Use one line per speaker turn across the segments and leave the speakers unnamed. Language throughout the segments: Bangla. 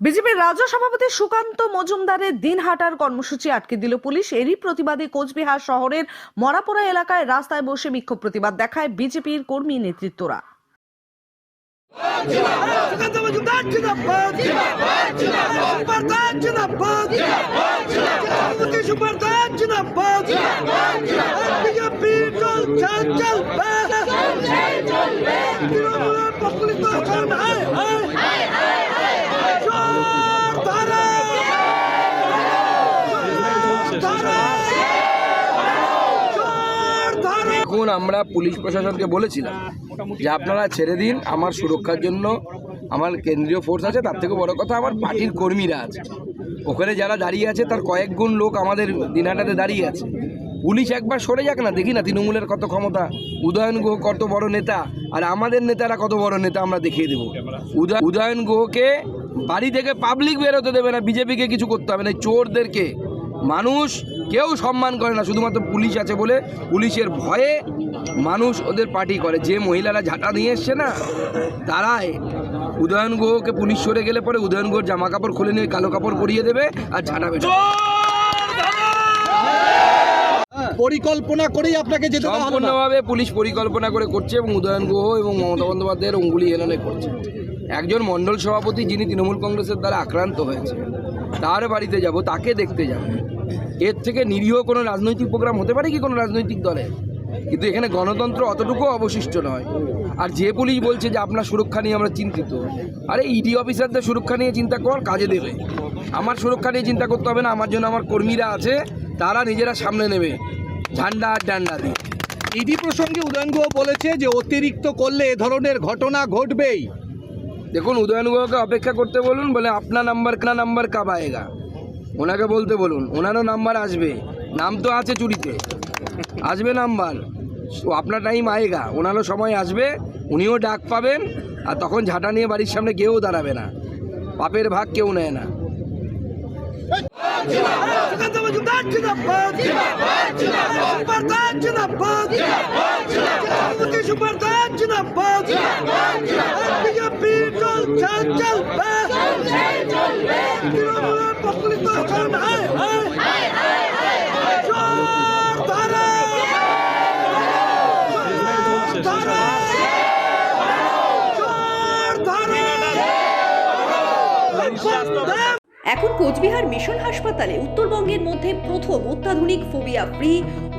বিজেপির রাজ্য সভাপতি সুকান্ত মজুমদারের দিন দিনহাটার কর্মসূচি আটকে দিল পুলিশ। এরই প্রতিবাদে কোচবিহার শহরের মরাপোড়া এলাকায় রাস্তায় বসে বিক্ষোভ প্রতিবাদ দেখায় বিজেপির কর্মী নেতৃত্বরা।
সুকান্ত মজুমদার, জিন্দাবাদ সুপারদার জিন্দাবাদ মুখ্যমন্ত্রী সুপারদার জিন্দাবাদ বিজেপি চল চল চলবে তৃণমূলের পপুলিস্ট শাসন হায় হায় জোর ধরে ধরে জোর ধরে
এখন আমরা পুলিশ প্রশাসনকে বলেছিলাম যে আপনারা ছেড়ে দিন, আমার সুরক্ষার জন্য আমার কেন্দ্রীয় ফোর্স আছে, তার থেকে বড় কথা আমার পার্টির কর্মীরা আছে। ওখানে যারা দাঁড়িয়ে আছে, তার কয়েক গুণ লোক আমাদের দিনহাটাতে দাঁড়িয়ে আছে। পুলিশ একবার সরে যাক না, দেখি না তৃণমূলের কত ক্ষমতা। উদয়ন গুহ কত বড় নেতা, আর আমাদের নেতারা কত বড় নেতা আমরা দেখিয়ে দেবো। উদয়, উদয়ন গুহকে বাড়ি থেকে পাবলিক বেরোতে দেবে না বিজেপিকে কিছু করতে হবে না চোরদেরকে মানুষ কেউ সম্মান করে না শুধুমাত্র পুলিশ আছে বলে পুলিশের ভয়ে মানুষ ওদের পার্টি করে। যে মহিলারা ঝাঁটা নিয়ে এসছে না তারাই। উদয়ন গুহকে পুলিশ সরে গেলে পরে উদয়ন গুহর জামা কাপড় খুলে নিয়ে কালো কাপড় পরিয়ে দেবে আর ঝাঁটা বেরো
পরিকল্পনা করেই আপনাকে যেতে
সম্পূর্ণভাবে পুলিশ পরিকল্পনা করে করছে এবং উদয়ন গুহ এবং মমতা বন্দ্যোপাধ্যায়ের অঙ্গুলি হেলনে করছে। একজন মণ্ডল সভাপতি যিনি তৃণমূল কংগ্রেসের দ্বারা আক্রান্ত হয়েছে, তার বাড়িতে যাব, তাকে দেখতে যাব। এর থেকে নিরীহ কোনো রাজনৈতিক প্রোগ্রাম হতে পারে কি কোনো রাজনৈতিক দলে? কিন্তু এখানে গণতন্ত্র অতটুকু অবশিষ্ট নয়। আর যে পুলিশ বলছে যে আপনার সুরক্ষা নিয়ে আমরা চিন্তিত, আরে ইডি অফিসারদের সুরক্ষা নিয়ে চিন্তা কর, কাজে দেবে। আমার সুরক্ষা নিয়ে চিন্তা করতে হবে না, আমার জন্য আমার কর্মীরা আছে, তারা নিজেরা সামনে নেবে। ঝান্ডা আর ডান্ডা দিয়ে।
ইডি প্রসঙ্গে উদয়ন গুহ বলেছে যে অতিরিক্ত করলে এ ধরনের ঘটনা ঘটবেই।
দেখুন উদয়নগুকে অপেক্ষা করতে বলুন বলে আপনার নাম্বার কানা নাম্বার কাব আয়েগা ওনাকে বলতে বলুন ওনারও নাম্বার আসবে নাম তো আছে চুরিতে আসবে নাম্বার তো আপনার টাইম আয়েগা ওনারও সময় আসবে উনিও ডাক পাবেন আর তখন ঝাঁটা নিয়ে বাড়ির সামনে কেউ দাঁড়াবে না পাপের ভাগ কেউ নেয় না
এখন কোচবিহার মিশন হাসপাতালে উত্তরবঙ্গের মধ্যে প্রথম অত্যাধুনিক phobia free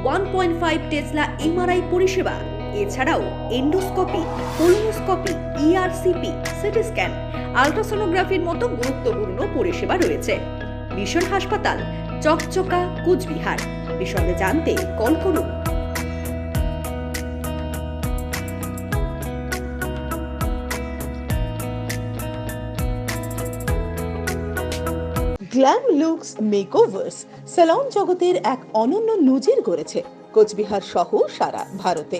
one point five tesla MRI পরিষেবা। এছাড়াও endoscopy colonoscopy ERCP CT scan, আলট্রাসোনোগ্রাফির মতো গুরুত্বপূর্ণ পরিষেবা রয়েছে। মিশন হাসপাতাল, চকচকা, কোচবিহার। বিষয়ে জানতে কল করুন।
গ্ল্যাম লুকস মেকওভার্স স্যালন জগতের এক অনন্য নজির গড়েছে। কোচবিহার সহ সারা ভারতে।